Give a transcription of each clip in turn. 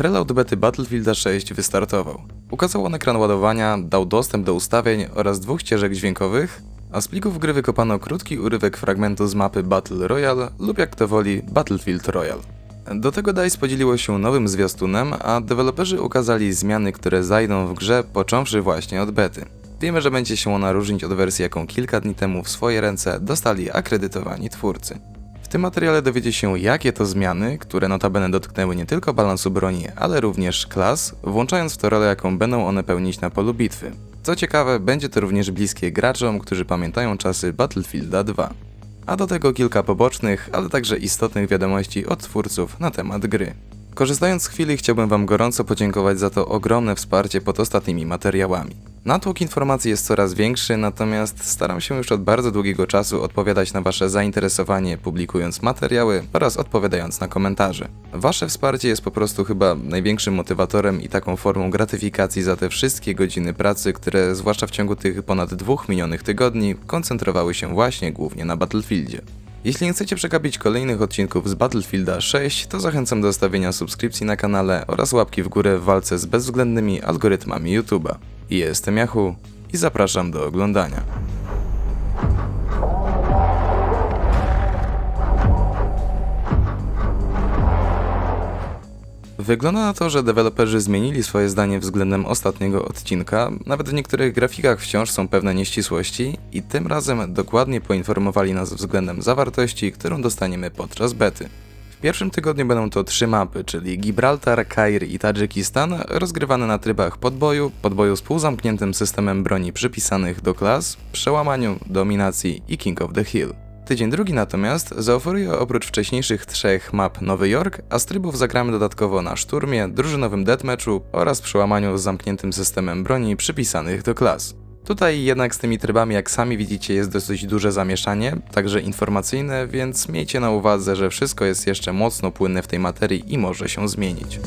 Preload bety Battlefielda 6 wystartował. Ukazał on ekran ładowania, dał dostęp do ustawień oraz dwóch ścieżek dźwiękowych, a z plików gry wykopano krótki urywek fragmentu z mapy Battle Royale lub jak to woli Battlefield Royale. Do tego DICE podzieliło się nowym zwiastunem, a deweloperzy ukazali zmiany, które zajdą w grze, począwszy właśnie od bety. Wiemy, że będzie się ona różnić od wersji, jaką kilka dni temu w swoje ręce dostali akredytowani twórcy. Tym materiale dowiecie się, jakie to zmiany, które notabene dotknęły nie tylko balansu broni, ale również klas, włączając w to rolę, jaką będą one pełnić na polu bitwy. Co ciekawe, będzie to również bliskie graczom, którzy pamiętają czasy Battlefielda 2. A do tego kilka pobocznych, ale także istotnych wiadomości od twórców na temat gry. Korzystając z chwili, chciałbym Wam gorąco podziękować za to ogromne wsparcie pod ostatnimi materiałami. Natłok informacji jest coraz większy, natomiast staram się już od bardzo długiego czasu odpowiadać na Wasze zainteresowanie, publikując materiały oraz odpowiadając na komentarze. Wasze wsparcie jest po prostu chyba największym motywatorem i taką formą gratyfikacji za te wszystkie godziny pracy, które zwłaszcza w ciągu tych ponad dwóch minionych tygodni koncentrowały się właśnie głównie na Battlefieldzie. Jeśli nie chcecie przegapić kolejnych odcinków z Battlefielda 6, to zachęcam do zostawienia subskrypcji na kanale oraz łapki w górę w walce z bezwzględnymi algorytmami YouTube'a. Jestem Yahoo i zapraszam do oglądania. Wygląda na to, że deweloperzy zmienili swoje zdanie względem ostatniego odcinka, nawet w niektórych grafikach wciąż są pewne nieścisłości i tym razem dokładnie poinformowali nas względem zawartości, którą dostaniemy podczas bety. W pierwszym tygodniu będą to trzy mapy, czyli Gibraltar, Kair i Tadżykistan, rozgrywane na trybach podboju, podboju z półzamkniętym systemem broni przypisanych do klas, przełamaniu, dominacji i King of the Hill. Tydzień drugi natomiast zaoferuje oprócz wcześniejszych trzech map Nowy Jork, a z trybów zagramy dodatkowo na szturmie, drużynowym deathmatchu oraz przełamaniu z zamkniętym systemem broni przypisanych do klas. Tutaj jednak z tymi trybami, jak sami widzicie, jest dosyć duże zamieszanie, także informacyjne, więc miejcie na uwadze, że wszystko jest jeszcze mocno płynne w tej materii i może się zmienić.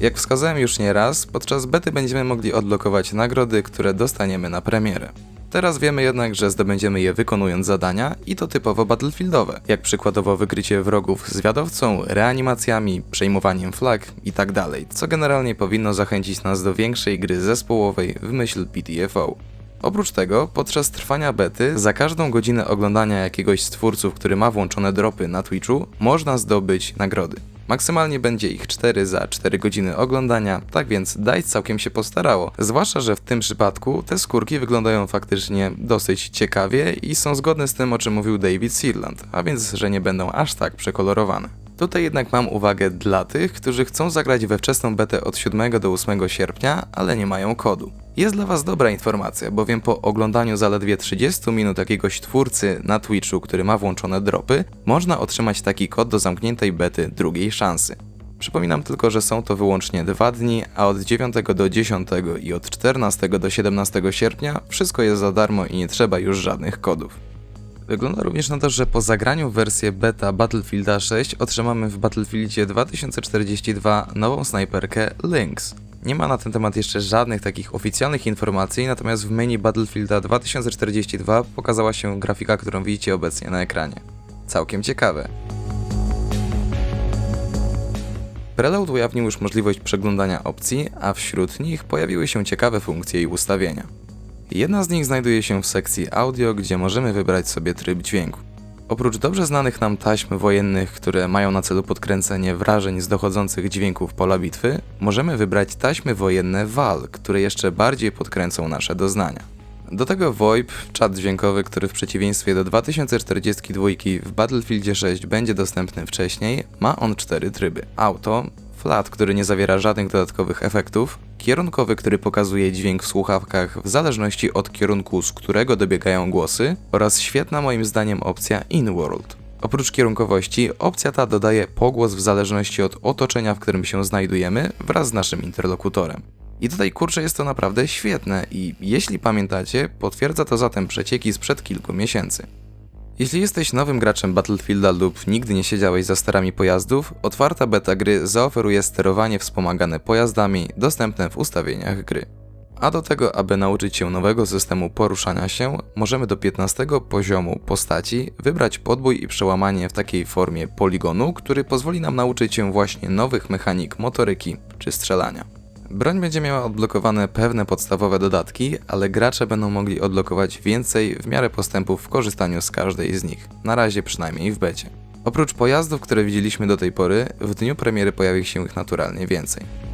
Jak wskazałem już nie raz, podczas bety będziemy mogli odblokować nagrody, które dostaniemy na premierę. Teraz wiemy jednak, że zdobędziemy je wykonując zadania i to typowo battlefieldowe, jak przykładowo wykrycie wrogów zwiadowcą, reanimacjami, przejmowaniem flag itd., tak co generalnie powinno zachęcić nas do większej gry zespołowej w myśl PTFO. Oprócz tego, podczas trwania bety, za każdą godzinę oglądania jakiegoś z twórców, który ma włączone dropy na Twitchu, można zdobyć nagrody. Maksymalnie będzie ich 4 za 4 godziny oglądania, tak więc DICE całkiem się postarało. Zwłaszcza, że w tym przypadku te skórki wyglądają faktycznie dosyć ciekawie i są zgodne z tym, o czym mówił David Searland, a więc, że nie będą aż tak przekolorowane. Tutaj jednak mam uwagę dla tych, którzy chcą zagrać we wczesną betę od 7 do 8 sierpnia, ale nie mają kodu. Jest dla Was dobra informacja, bowiem po oglądaniu zaledwie 30 minut jakiegoś twórcy na Twitchu, który ma włączone dropy, można otrzymać taki kod do zamkniętej bety drugiej szansy. Przypominam tylko, że są to wyłącznie dwa dni, a od 9 do 10 i od 14 do 17 sierpnia wszystko jest za darmo i nie trzeba już żadnych kodów. Wygląda również na to, że po zagraniu w wersję beta Battlefielda 6 otrzymamy w Battlefieldzie 2042 nową snajperkę Lynx. Nie ma na ten temat jeszcze żadnych takich oficjalnych informacji, natomiast w menu Battlefielda 2042 pokazała się grafika, którą widzicie obecnie na ekranie. Całkiem ciekawe. Preload ujawnił już możliwość przeglądania opcji, a wśród nich pojawiły się ciekawe funkcje i ustawienia. Jedna z nich znajduje się w sekcji audio, gdzie możemy wybrać sobie tryb dźwięku. Oprócz dobrze znanych nam taśm wojennych, które mają na celu podkręcenie wrażeń z dochodzących dźwięków pola bitwy, możemy wybrać taśmy wojenne WAL, które jeszcze bardziej podkręcą nasze doznania. Do tego VoIP, czat dźwiękowy, który w przeciwieństwie do 2042 w Battlefieldzie 6 będzie dostępny wcześniej, ma on cztery tryby: auto, flat, który nie zawiera żadnych dodatkowych efektów, kierunkowy, który pokazuje dźwięk w słuchawkach w zależności od kierunku, z którego dobiegają głosy, oraz świetna moim zdaniem opcja In-World. Oprócz kierunkowości, opcja ta dodaje pogłos w zależności od otoczenia, w którym się znajdujemy, wraz z naszym interlokutorem. I tutaj kurczę jest to naprawdę świetne i jeśli pamiętacie, potwierdza to zatem przecieki sprzed kilku miesięcy. Jeśli jesteś nowym graczem Battlefielda lub nigdy nie siedziałeś za sterami pojazdów, otwarta beta gry zaoferuje sterowanie wspomagane pojazdami dostępne w ustawieniach gry. A do tego, aby nauczyć się nowego systemu poruszania się, możemy do 15 poziomu postaci wybrać podbój i przełamanie w takiej formie poligonu, który pozwoli nam nauczyć się właśnie nowych mechanik motoryki czy strzelania. Broń będzie miała odblokowane pewne podstawowe dodatki, ale gracze będą mogli odblokować więcej w miarę postępów w korzystaniu z każdej z nich, na razie przynajmniej w becie. Oprócz pojazdów, które widzieliśmy do tej pory, w dniu premiery pojawi się ich naturalnie więcej.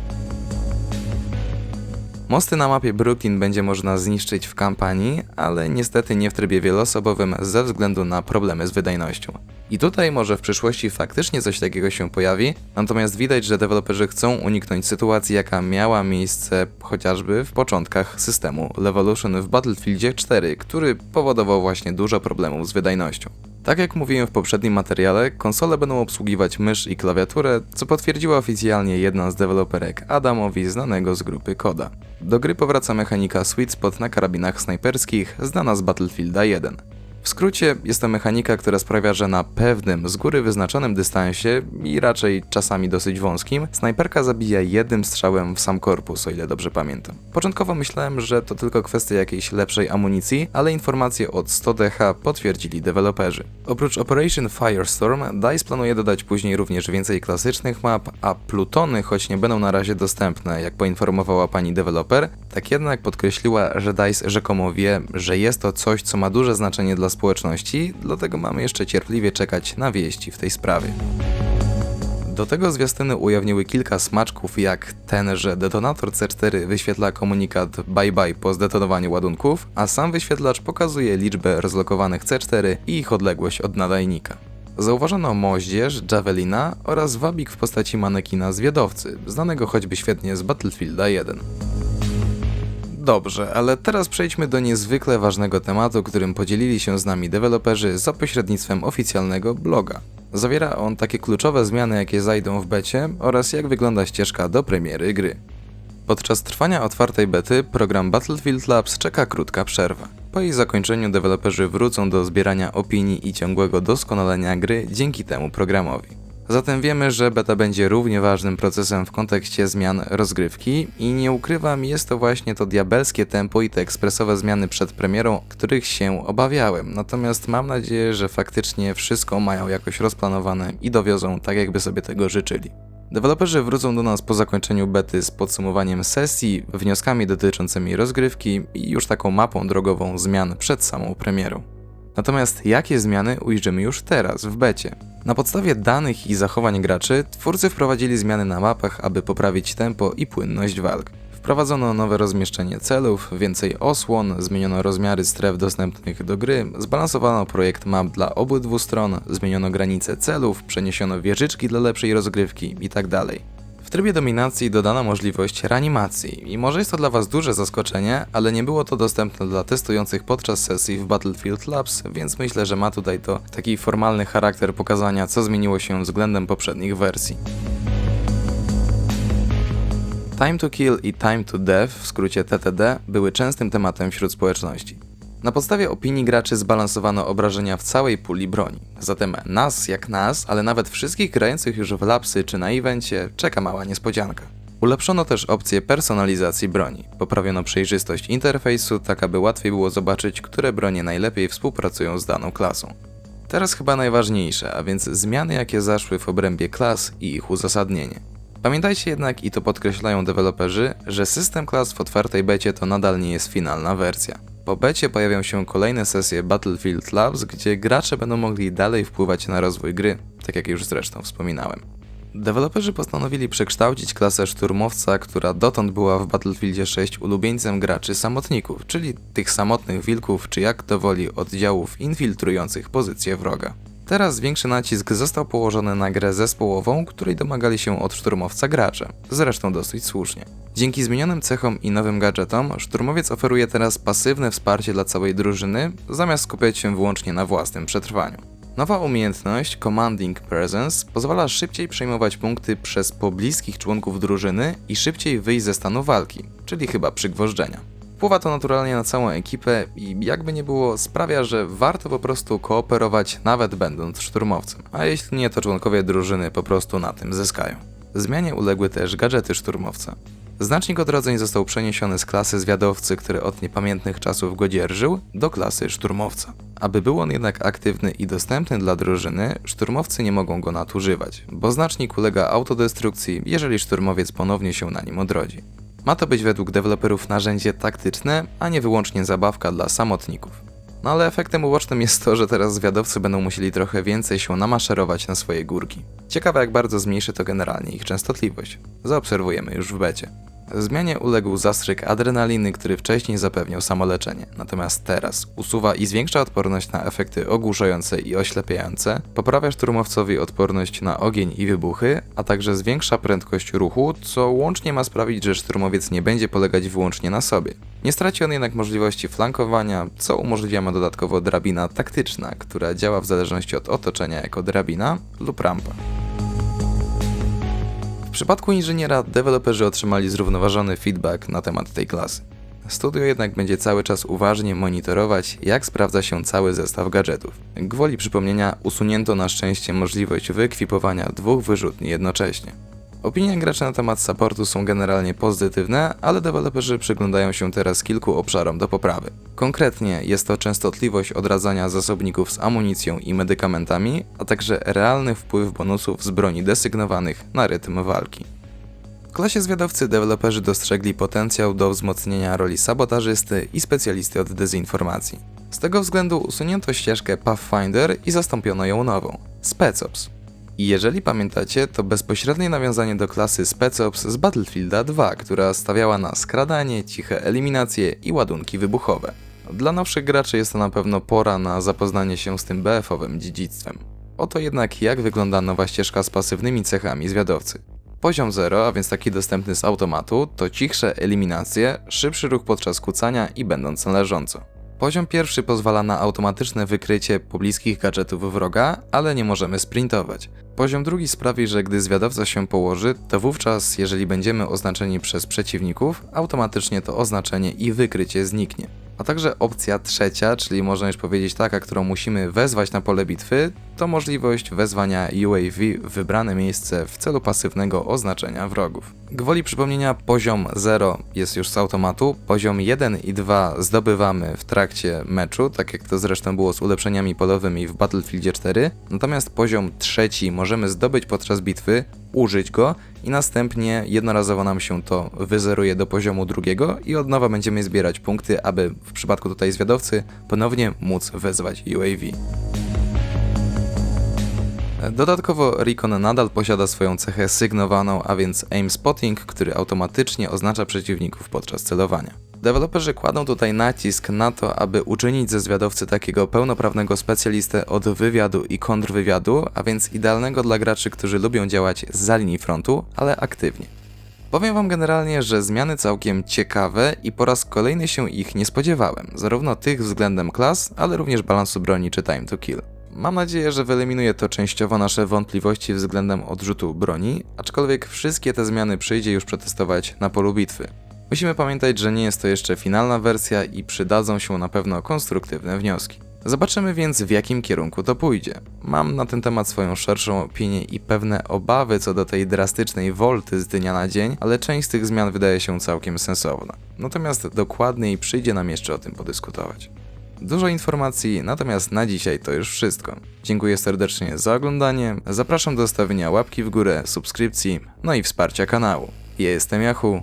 Mosty na mapie Brooklyn będzie można zniszczyć w kampanii, ale niestety nie w trybie wieloosobowym ze względu na problemy z wydajnością. I tutaj może w przyszłości faktycznie coś takiego się pojawi, natomiast widać, że deweloperzy chcą uniknąć sytuacji, jaka miała miejsce chociażby w początkach systemu Levolution w Battlefieldzie 4, który powodował właśnie dużo problemów z wydajnością. Tak jak mówiłem w poprzednim materiale, konsole będą obsługiwać mysz i klawiaturę, co potwierdziła oficjalnie jedna z deweloperek Adamowi znanego z grupy Koda. Do gry powraca mechanika Sweet Spot na karabinach snajperskich, znana z Battlefielda 1. W skrócie jest to mechanika, która sprawia, że na pewnym, z góry wyznaczonym dystansie i raczej czasami dosyć wąskim, snajperka zabija jednym strzałem w sam korpus, o ile dobrze pamiętam. Początkowo myślałem, że to tylko kwestia jakiejś lepszej amunicji, ale informacje od 100DH potwierdzili deweloperzy. Oprócz Operation Firestorm, DICE planuje dodać później również więcej klasycznych map, a plutony, choć nie będą na razie dostępne, jak poinformowała pani deweloper, tak jednak podkreśliła, że DICE rzekomo wie, że jest to coś, co ma duże znaczenie dla społeczności, dlatego mamy jeszcze cierpliwie czekać na wieści w tej sprawie. Do tego zwiastuny ujawniły kilka smaczków, jak ten, że detonator C4 wyświetla komunikat bye bye po zdetonowaniu ładunków, a sam wyświetlacz pokazuje liczbę rozlokowanych C4 i ich odległość od nadajnika. Zauważono moździerz, javelina oraz wabik w postaci manekina zwiadowcy, znanego choćby świetnie z Battlefielda 1. Dobrze, ale teraz przejdźmy do niezwykle ważnego tematu, którym podzielili się z nami deweloperzy za pośrednictwem oficjalnego bloga. Zawiera on takie kluczowe zmiany, jakie zajdą w becie oraz jak wygląda ścieżka do premiery gry. Podczas trwania otwartej bety program Battlefield Labs czeka krótka przerwa. Po jej zakończeniu deweloperzy wrócą do zbierania opinii i ciągłego doskonalenia gry dzięki temu programowi. Zatem wiemy, że beta będzie równie ważnym procesem w kontekście zmian rozgrywki i nie ukrywam, jest to właśnie to diabelskie tempo i te ekspresowe zmiany przed premierą, których się obawiałem. Natomiast mam nadzieję, że faktycznie wszystko mają jakoś rozplanowane i dowiozą tak, jakby sobie tego życzyli. Deweloperzy wrócą do nas po zakończeniu bety z podsumowaniem sesji, wnioskami dotyczącymi rozgrywki i już taką mapą drogową zmian przed samą premierą. Natomiast jakie zmiany ujrzymy już teraz w becie? Na podstawie danych i zachowań graczy, twórcy wprowadzili zmiany na mapach, aby poprawić tempo i płynność walk. Wprowadzono nowe rozmieszczenie celów, więcej osłon, zmieniono rozmiary stref dostępnych do gry, zbalansowano projekt map dla obydwu stron, zmieniono granice celów, przeniesiono wieżyczki dla lepszej rozgrywki itd. Trybie dominacji dodano możliwość reanimacji i może jest to dla Was duże zaskoczenie, ale nie było to dostępne dla testujących podczas sesji w Battlefield Labs, więc myślę, że ma tutaj to taki formalny charakter pokazania, co zmieniło się względem poprzednich wersji. Time to Kill i Time to Death, w skrócie TTD, były częstym tematem wśród społeczności. Na podstawie opinii graczy zbalansowano obrażenia w całej puli broni. Zatem nas jak nas, ale nawet wszystkich grających już w lapsy czy na evencie czeka mała niespodzianka. Ulepszono też opcję personalizacji broni. Poprawiono przejrzystość interfejsu, tak aby łatwiej było zobaczyć, które bronie najlepiej współpracują z daną klasą. Teraz chyba najważniejsze, a więc zmiany jakie zaszły w obrębie klas i ich uzasadnienie. Pamiętajcie jednak, i to podkreślają deweloperzy, że system klas w otwartej becie to nadal nie jest finalna wersja. Po becie pojawią się kolejne sesje Battlefield Labs, gdzie gracze będą mogli dalej wpływać na rozwój gry, tak jak już zresztą wspominałem. Deweloperzy postanowili przekształcić klasę szturmowca, która dotąd była w Battlefieldzie 6 ulubieńcem graczy samotników, czyli tych samotnych wilków, czy jak to woli oddziałów infiltrujących pozycję wroga. Teraz większy nacisk został położony na grę zespołową, której domagali się od szturmowca gracze, zresztą dosyć słusznie. Dzięki zmienionym cechom i nowym gadżetom, szturmowiec oferuje teraz pasywne wsparcie dla całej drużyny, zamiast skupiać się wyłącznie na własnym przetrwaniu. Nowa umiejętność Commanding Presence pozwala szybciej przejmować punkty przez pobliskich członków drużyny i szybciej wyjść ze stanu walki, czyli chyba przygwożdżenia. Wpływa to naturalnie na całą ekipę i jakby nie było, sprawia, że warto po prostu kooperować nawet będąc szturmowcem, a jeśli nie, to członkowie drużyny po prostu na tym zyskają. Zmianie uległy też gadżety szturmowca. Znacznik odrodzeń został przeniesiony z klasy zwiadowcy, który od niepamiętnych czasów go dzierżył, do klasy szturmowca. Aby był on jednak aktywny i dostępny dla drużyny, szturmowcy nie mogą go nadużywać, bo znacznik ulega autodestrukcji, jeżeli szturmowiec ponownie się na nim odrodzi. Ma to być według deweloperów narzędzie taktyczne, a nie wyłącznie zabawka dla samotników. No ale efektem ubocznym jest to, że teraz zwiadowcy będą musieli trochę więcej się namaszerować na swoje górki. Ciekawe jak bardzo zmniejszy to generalnie ich częstotliwość. Zaobserwujemy już w becie. Zmianie uległ zastrzyk adrenaliny, który wcześniej zapewniał samoleczenie, natomiast teraz usuwa i zwiększa odporność na efekty ogłuszające i oślepiające, poprawia szturmowcowi odporność na ogień i wybuchy, a także zwiększa prędkość ruchu, co łącznie ma sprawić, że szturmowiec nie będzie polegać wyłącznie na sobie. Nie straci on jednak możliwości flankowania, co umożliwia dodatkowo drabina taktyczna, która działa w zależności od otoczenia jako drabina lub rampa. Przypadku inżyniera deweloperzy otrzymali zrównoważony feedback na temat tej klasy. Studio jednak będzie cały czas uważnie monitorować, jak sprawdza się cały zestaw gadżetów. Gwoli przypomnienia, usunięto na szczęście możliwość wyekwipowania dwóch wyrzutni jednocześnie. Opinie graczy na temat supportu są generalnie pozytywne, ale deweloperzy przyglądają się teraz kilku obszarom do poprawy. Konkretnie jest to częstotliwość odradzania zasobników z amunicją i medykamentami, a także realny wpływ bonusów z broni desygnowanych na rytm walki. W klasie zwiadowcy deweloperzy dostrzegli potencjał do wzmocnienia roli sabotażysty i specjalisty od dezinformacji. Z tego względu usunięto ścieżkę Pathfinder i zastąpiono ją nową Specops. I jeżeli pamiętacie, to bezpośrednie nawiązanie do klasy Specops z Battlefielda 2, która stawiała na skradanie, ciche eliminacje i ładunki wybuchowe. Dla nowszych graczy jest to na pewno pora na zapoznanie się z tym BF-owym dziedzictwem. Oto jednak jak wygląda nowa ścieżka z pasywnymi cechami zwiadowcy. Poziom 0, a więc taki dostępny z automatu, to cichsze eliminacje, szybszy ruch podczas kucania i będąc na leżąco. Poziom pierwszy pozwala na automatyczne wykrycie pobliskich gadżetów wroga, ale nie możemy sprintować. Poziom drugi sprawi, że gdy zwiadowca się położy, to wówczas, jeżeli będziemy oznaczeni przez przeciwników, automatycznie to oznaczenie i wykrycie zniknie. A także opcja trzecia, czyli można już powiedzieć taka, którą musimy wezwać na pole bitwy, to możliwość wezwania UAV w wybrane miejsce w celu pasywnego oznaczenia wrogów. Gwoli przypomnienia poziom 0 jest już z automatu, poziom 1 i 2 zdobywamy w trakcie meczu, tak jak to zresztą było z ulepszeniami polowymi w Battlefieldzie 4, natomiast poziom trzeci możemy zdobyć podczas bitwy, użyć go i następnie jednorazowo nam się to wyzeruje do poziomu drugiego i od nowa będziemy zbierać punkty, aby w przypadku tutaj zwiadowcy ponownie móc wezwać UAV. Dodatkowo Recon nadal posiada swoją cechę sygnowaną, a więc aim spotting, który automatycznie oznacza przeciwników podczas celowania. Deweloperzy kładą tutaj nacisk na to, aby uczynić ze zwiadowcy takiego pełnoprawnego specjalistę od wywiadu i kontrwywiadu, a więc idealnego dla graczy, którzy lubią działać za linii frontu, ale aktywnie. Powiem wam generalnie, że zmiany całkiem ciekawe i po raz kolejny się ich nie spodziewałem, zarówno tych względem klas, ale również balansu broni czy time to kill. Mam nadzieję, że wyeliminuje to częściowo nasze wątpliwości względem odrzutu broni, aczkolwiek wszystkie te zmiany przyjdzie już przetestować na polu bitwy. Musimy pamiętać, że nie jest to jeszcze finalna wersja i przydadzą się na pewno konstruktywne wnioski. Zobaczymy więc w jakim kierunku to pójdzie. Mam na ten temat swoją szerszą opinię i pewne obawy co do tej drastycznej wolty z dnia na dzień, ale część z tych zmian wydaje się całkiem sensowna. Natomiast dokładniej przyjdzie nam jeszcze o tym podyskutować. Dużo informacji, natomiast na dzisiaj to już wszystko. Dziękuję serdecznie za oglądanie, zapraszam do zostawienia łapki w górę, subskrypcji, no i wsparcia kanału. Ja jestem Yahoo,